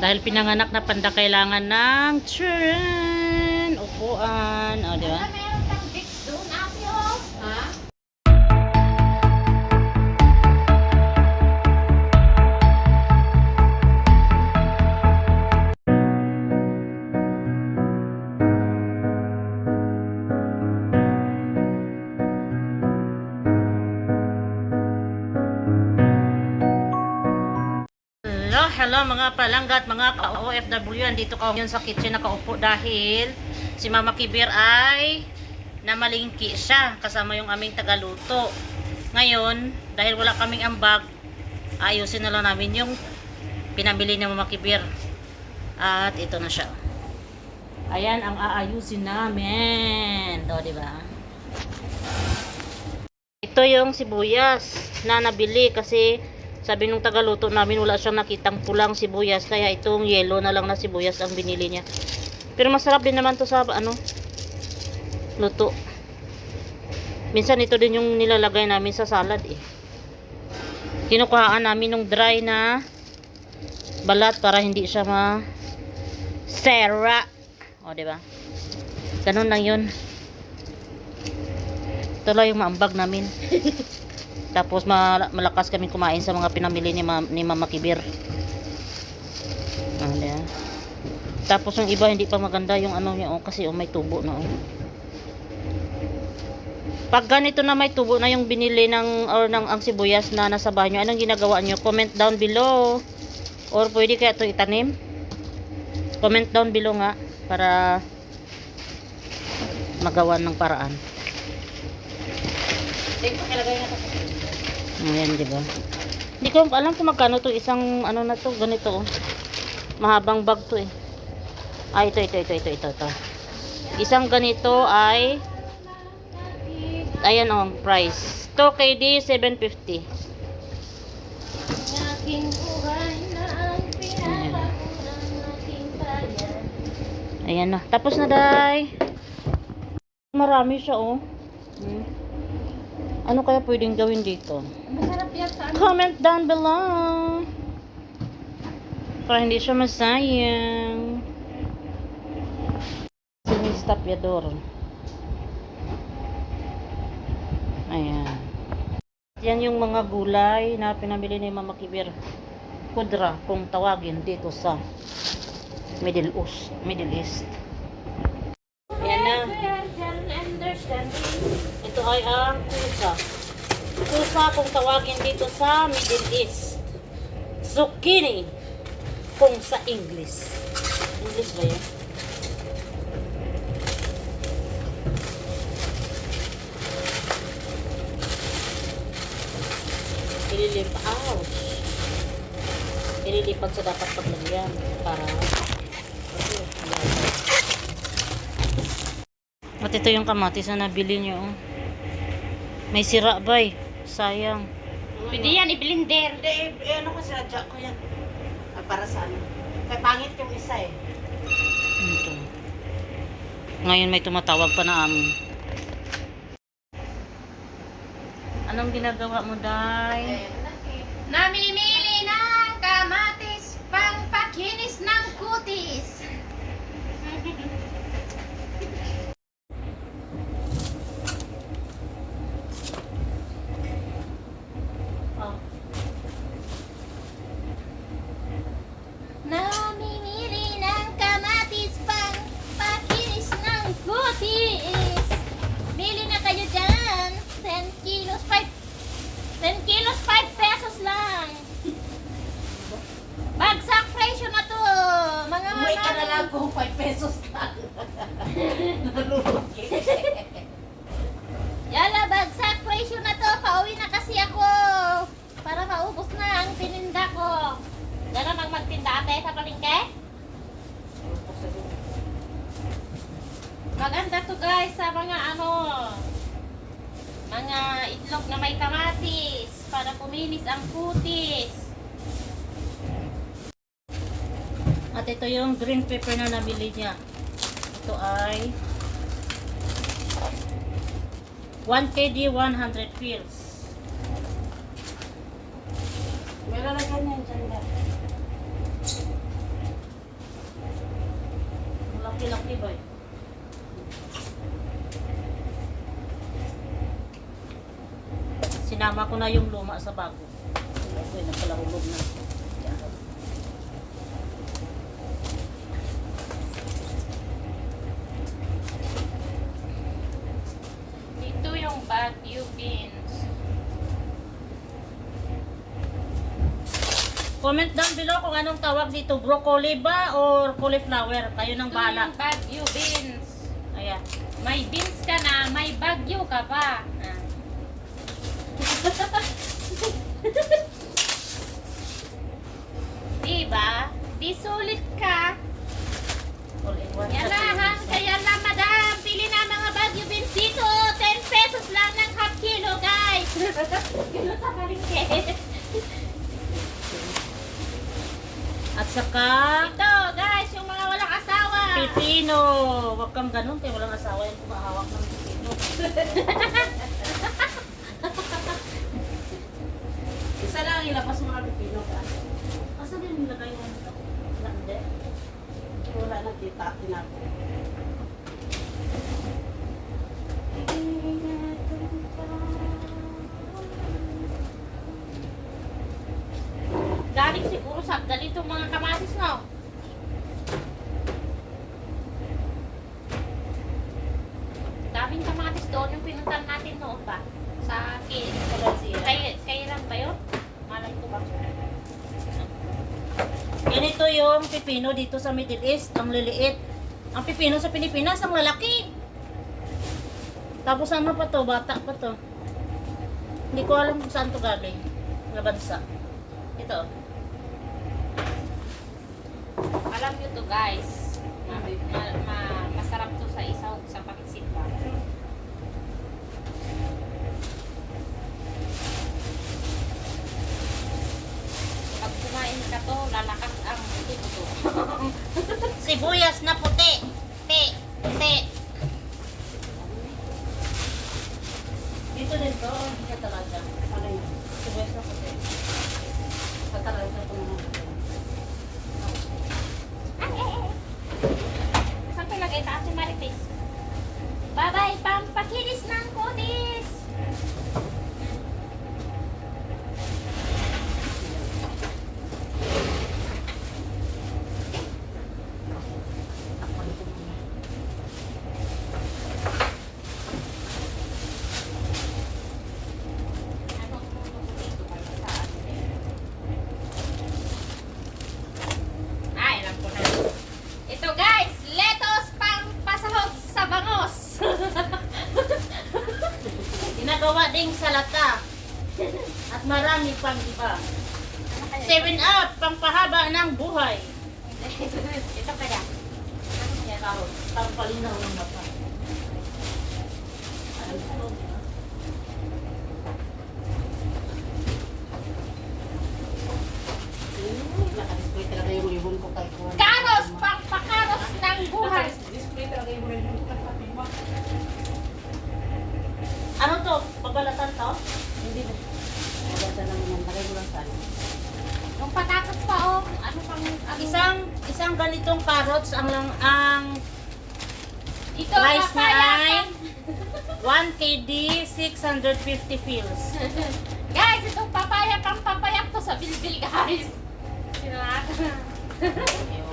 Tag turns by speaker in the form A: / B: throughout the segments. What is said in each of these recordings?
A: Dahil pinanganak na panda kailangan ng tren, upuan, o di ba? Mga palanggat, mga ka-OFW. Andito ka ngayon sa kitchen nakaupo dahil si Mama Kibir ay namalingki siya kasama yung aming tagaluto. Ngayon, dahil wala kaming ambag, ayusin na lang namin yung pinamili ni Mama Kibir. At ito na siya. Ayan ang aayusin namin. Do, di ba? Ito yung sibuyas na nabili kasi sabi nung tagaluto namin wala siyang nakitang pulang sibuyas kaya itong yellow na lang na sibuyas ang binili niya. Pero masarap din naman to sa ano luto. Minsan ito din yung nilalagay namin sa salad eh. Kinukuhaan namin ng dry na balat para hindi siya ma sera. O, di ba? Ganun lang 'yun. Ito lang yung maambag namin. Tapos ma- malakas kami kumain sa mga pinamili ni, ma- ni Mama Kibir. Ah, di ba? Tapos yung iba hindi pa maganda yung ano niya oh, kasi oh, may tubo na oh. Pag ganito na may tubo na yung binili ng or ng ang sibuyas na nasa bahay nyo, anong ginagawa nyo? Comment down below. Or pwede kaya ito itanim? Comment down below nga para magawa ng paraan. Ayan, di ba? Hindi ko alam kung magkano to isang ano na to, ganito oh. Mahabang bag to eh. Ah, ito, ito, ito, ito, ito, ito. Isang ganito ay ayan oh, price. 2 KD 750.
B: Aking buhay na ang pinala ng aking bayan.
A: Ayan na. Tapos na, Day. Marami siya oh. Hmm. Ano kaya pwedeng gawin dito?
B: Masarap yan sa ano.
A: Comment down below. Para hindi siya masayang. Sinis tapyador. Ayan. Yan yung mga gulay na pinamili ni Mama Kibir. Kudra kung tawagin dito sa Middle East. Middle East. Yan na. Ito ay ang kusa. Kusa kung tawagin dito sa Middle East. Zucchini kung sa English. English ba yan? Ililipat. Ouch! Ililipat sa dapat paglagyan para. At ito yung kamatis na nabili nyo. oh. May sira ba eh? Sayang.
B: Pwede yan, i-blender.
C: Hindi, eh, eh, ano ko sinadya ko yan. Ah, para sa ano. Kaya pangit yung isa eh.
A: Ito. Ngayon may tumatawag pa na amin. Anong ginagawa mo, Day?
B: Namimili ng kamatis pang pakinis ng kutis.
A: Oh.
B: Namimili ng kamatis pang pakinis ng kutis. Bili na kayo dyan. 10 kilos, 5 10 kilos, 5 pesos lang. Bagsak presyo na to. Mga
C: Umuwi ka na
B: nanay.
C: lang kung 5 pesos lang. Nalulugi.
B: Yala, bagsak presyo na to. Pauwi na kasi ako. Para maubos na ang tininda ko. Ganun ang magtinda ate sa palengke? Maganda to guys sa mga ano, mga itlog na may kamatis para puminis ang kutis.
A: At ito yung green pepper na nabili niya. Ito ay 1 KD 100 pills.
C: Meron na ganyan
A: ko na yung luma sa bago. Okay, nagpalahulog na. Yan.
B: Ito yung Baguio beans.
A: Comment down below kung anong tawag dito, broccoli ba or cauliflower? Kayo nang
B: Ito
A: bahala.
B: yung Baguio beans.
A: Ayan.
B: May beans ka na, may Baguio ka pa. Diba? Di sulit ka.
A: One.
B: Yalahan, kaya na madam, pili na mga Baguio beans dito. 10 pesos lang ng half kilo, guys. Kilo sa palengke.
A: At saka,
B: Ito, guys, yung mga walang asawa.
A: pipino. Huwag kang ganun, kaya walang asawa yung kumahawak ng pipino.
C: Isa lang ilabas mo mga pipino ka.
A: Asa din nilagay mo? Hindi.
C: Wala na kita, tinapo.
B: Galing siguro sa ganito mga kamatis, no? Daming kamatis doon yung pinuntan natin noon ba? Sa kay, kay, kay Ram ba yun? Malay ko ba?
A: Ganito yung pipino dito sa Middle East, ang liliit. Ang pipino sa Pilipinas, ang lalaki. Tapos ano pa to, bata pa to. Hindi ko alam kung saan to galing. Na bansa. Ito.
B: Alam nyo to guys. Ma, ma- masarap to sa isaw sa pansit ba? Pag kumain ka to, lalakas ang buto-buto.
A: Sibuyas na puti. Puti. Puti. Dito din to, ka talaga.
C: Ano yun?
A: Sibuyas na puti.
C: Pataranta ko naman.
B: Ay, ay, ay. Saan ko ilagay ito? Ate Marites. Bye-bye, pampakilis ng kutis!
C: Ako dito muna.
B: Ano ang dito kayo sa atin? Ay, alam ko na. Ito guys, lettuce pang pasahog sa bangos.
A: Ding salata. At marami pang iba.
B: Ano kaya?
A: 7 up, pampahaba ng buhay.
B: Ito kaya. Ano
A: pampalinaw ng mata. Ano.
B: Karos, pang pakaros ng buhay.
C: Naka-display talaga yung ribbon ko kay Fatima.
A: Ano to? Babalatan to?
C: Hindi na. Maganda naman yan. Lagay mo lang sa ano.
B: Yung patatas pa oh. Ano pang ano?
A: Isang isang ganitong carrots ang lang ang
B: ito
A: price niya
B: papaya
A: ay 1 KD 650 pills.
B: Guys, itong papaya pang papayak to sa bilbil guys. Sinaka.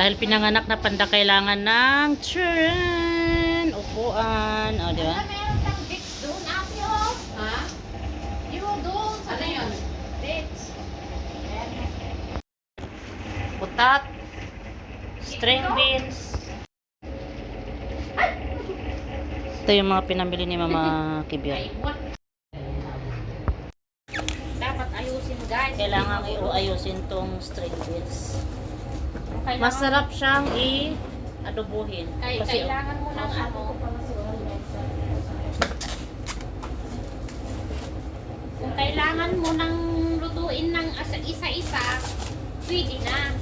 A: Dahil pinanganak na panda kailangan ng tren, upuan, o di ba?
B: Meron kang dates doon, ate oh?
C: Ha?
B: Yung doon
C: Ano yun?
B: dates.
A: Putat, string beans. Ito yung mga pinamili ni Mama Kibian.
B: Dapat ayusin guys.
A: Kailangan iuayusin tong string beans. Masarap siyang i-adobohin.
B: Kay,
A: Kasi,
B: kailangan mo ng ano, kung kailangan mo ng lutuin ng isa-isa, pwede na.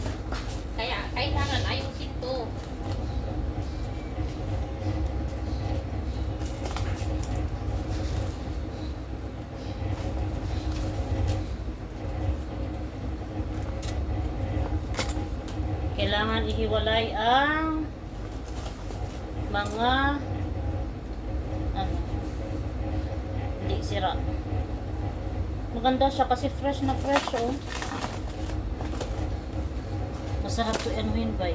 B: Kailangan
A: ihiwalay ang mga ano hindi sira. Maganda siya kasi fresh na fresh oh. Masarap to anuhin ba?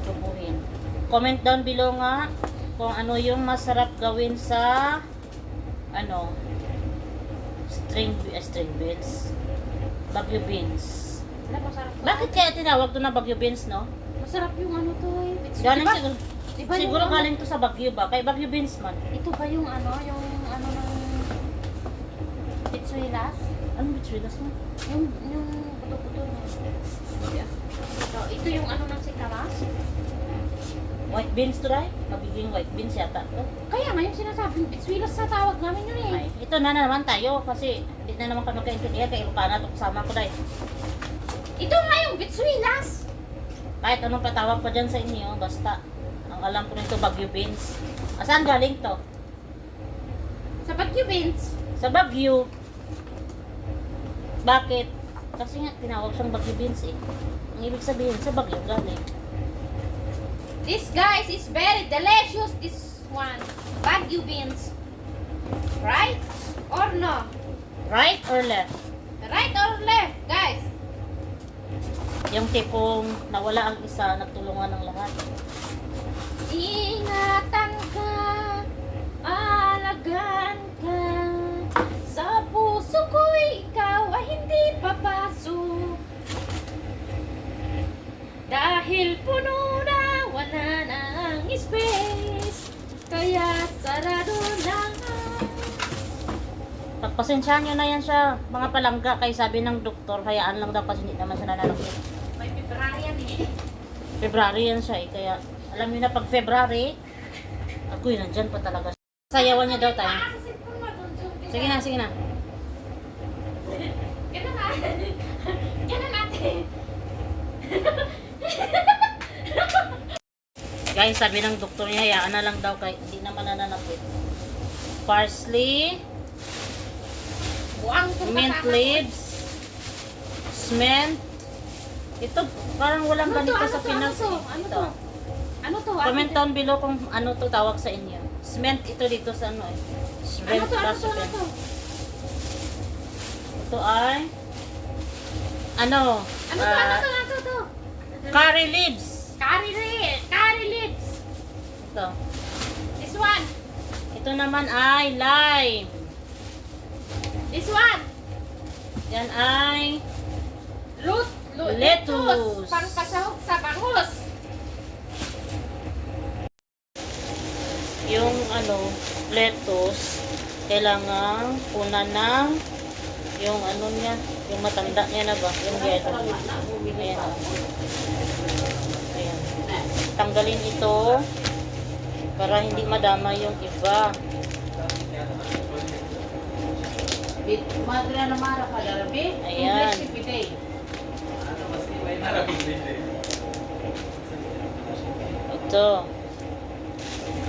A: Adobohin. Comment down below nga kung ano yung masarap gawin sa ano string eh, string beans. Bagyo beans.
B: Masarap.
A: Bakit kaya tinawag to na Bagyo beans, no?
B: Masarap yung ano to eh. It's-
A: Galing
B: diba-
A: siguro,
B: diba yung
A: siguro
B: ano-
A: galing to sa Bagyo ba? Kay Bagyo beans man.
B: Ito ba yung ano, yung ano ng Pitsuelas?
A: Ano bitchilas mo?
B: Yung, yung buto-buto na. So, ito yung ano ng sikamas?
A: White beans to right? Magiging white beans yata to.
B: Kaya nga yung sinasabing Pitsuelas sa tawag namin yun eh.
A: Ay, ito na naman tayo kasi hindi na naman kami magkaintindihan kay Ilocana to kasama ko dahil.
B: Ito nga yung Pitsuelas!
A: Kahit anong patawag pa dyan sa inyo, basta ang alam ko nito Bagyo beans. Asaan galing to?
B: Sa Baguio Beans.
A: Sa Bagyo. Bakit? Kasi nga tinawag siyang Bagyo beans eh. Ang ibig sabihin sa Bagyo galing.
B: This guys is very delicious. This one. Baguio Beans. Right? Or no?
A: Right or left?
B: Right or left, guys?
A: Yung tipong nawala ang isa, nagtulungan ng lahat.
B: Ingatan ka, alagan ka. Sa puso ko'y ikaw ay hindi papasok. Dahil puno na, wala nang space. Kaya sarado lang ang
A: Pagpasensyahan nyo na yan siya, mga palangga, kay sabi ng doktor, hayaan lang daw kasi hindi naman siya nananakit.
B: February yan eh.
A: Siya eh, kaya alam niyo na pag February, ako yun, nandyan pa talaga. Sayawan niya daw tayo. Sige na, sige na.
B: Ganun na. Ganun natin.
A: Guys, sabi ng doktor niya, hayaan na lang daw kay hindi naman nananakit. Parsley,
B: Buang kung
A: mint leaves, cement. Ito, parang walang
B: Ano to?
A: ganito
B: Ano
A: sa
B: to?
A: Pinas.
B: Ano to?
A: eh.
B: Ano
A: Ito.
B: to? Ano to?
A: Comment down below kung ano to tawag sa inyo. Cement ito dito sa ano eh.
B: Ano
A: Cement
B: to? Ano to? Ano to?
A: Ito ay ano?
B: Ano to?
A: ah,
B: Ano to? Ano to?
A: curry leaves.
B: Curry leaves. Curry leaves.
A: Ito.
B: This one.
A: Ito naman ay lime.
B: This one.
A: Yan ay. Lettuce.
B: Pangpasahog sa bangus.
A: yung ano, lettuce. Kailangan una ng yung ano niya, yung matanda niya na ba? Yung yellow. Ayan. Ayan. Tanggalin ito para hindi madama yung iba.
C: Madre na mara ka darabi.
A: Ayan. Ito.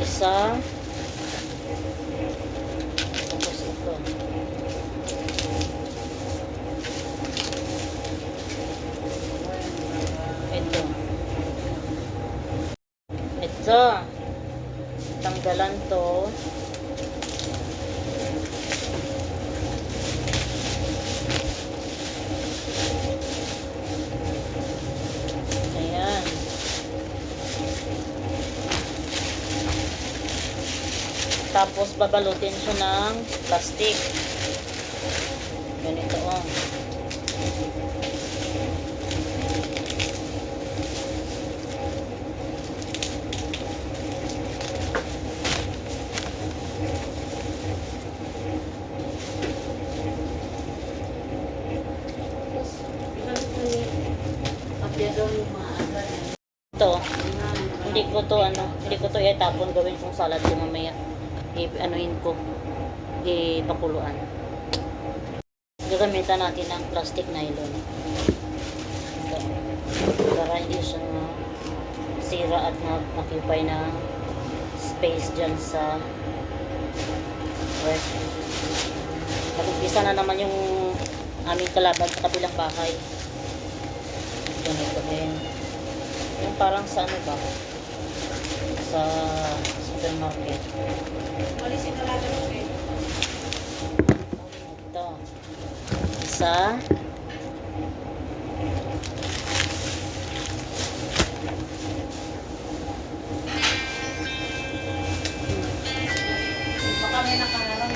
A: Isa. Tapos ito. Ito. Ito. Tanggalan to. Ayan. Tapos babalutin siya ng plastic. Ganito oh. Ito. Hindi ko to ano, hindi ko to itapon gawin kong salad ko mamaya. I anuhin ko. Ipakuluan. Gagamitan natin ng plastic nylon. Para hindi siya sira at makipay ng space dyan sa ref. Nag-umpisa na naman yung aming kalaban sa kabilang bahay. Ganito din. Yung parang sa ano ba? Sa
C: ako eh.
A: Ito. Isa.
C: Baka may nakararang.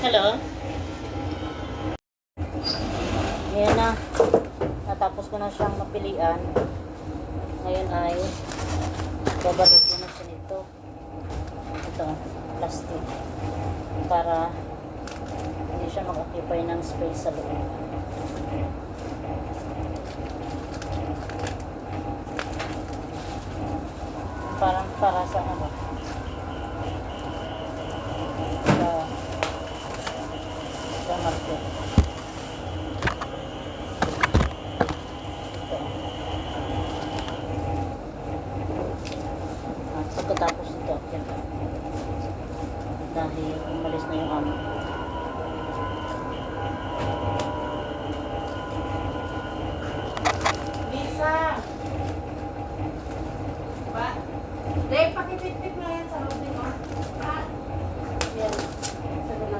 A: Hello? Ngayon na. Natapos ko na siyang mapilian. Ngayon ay babalik ko na siya nito. Ito, plastic. Para hindi siya mag-occupy ng space sa loob. Parang para sa ano? Sa sa market. Ito. At pagkatapos ito, yan. Dahil umalis na yung amo.
C: Lisa! Ba? Dave, pakipit-pit mo yan sa loob mo. Ha? Yan. Sabi na.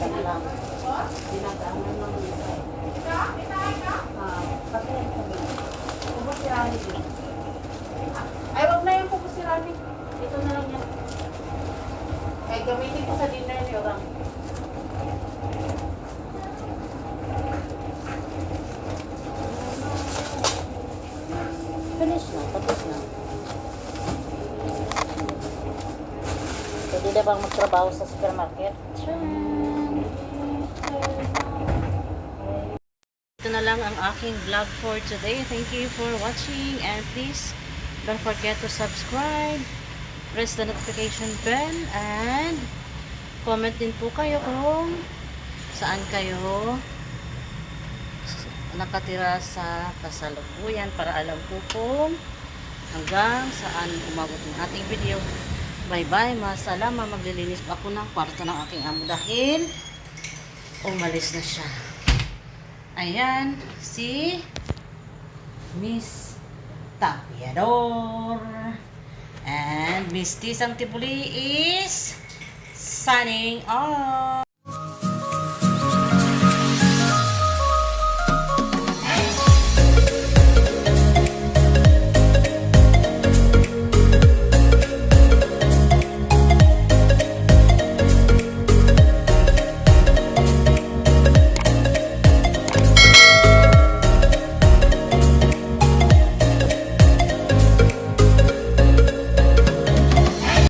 A: Sana lang.
C: Dinadaanan ng Lisa. Ika? Ika? Ika? Ah, pati yan sabi. Kubo si Rani din. Ay, wag na yung kubo si Rani. Ito na lang yan. Kaya gamitin ko sa dinner ni Orang.
A: Finish na, tapos na. Pwede na bang magtrabaho sa supermarket? Ito na lang ang aking vlog for today. Thank you for watching and please don't forget to subscribe, press the notification bell, and comment din po kayo kung saan kayo nakatira sa kasalukuyan para alam ko kung hanggang saan umabot ang ating video. Bye bye, masalama. Maglilinis ako ng kwarto ng aking amo dahil umalis na siya. Ayan, si Miss Tapiador. And Miss Tisang Tipuli is signing off.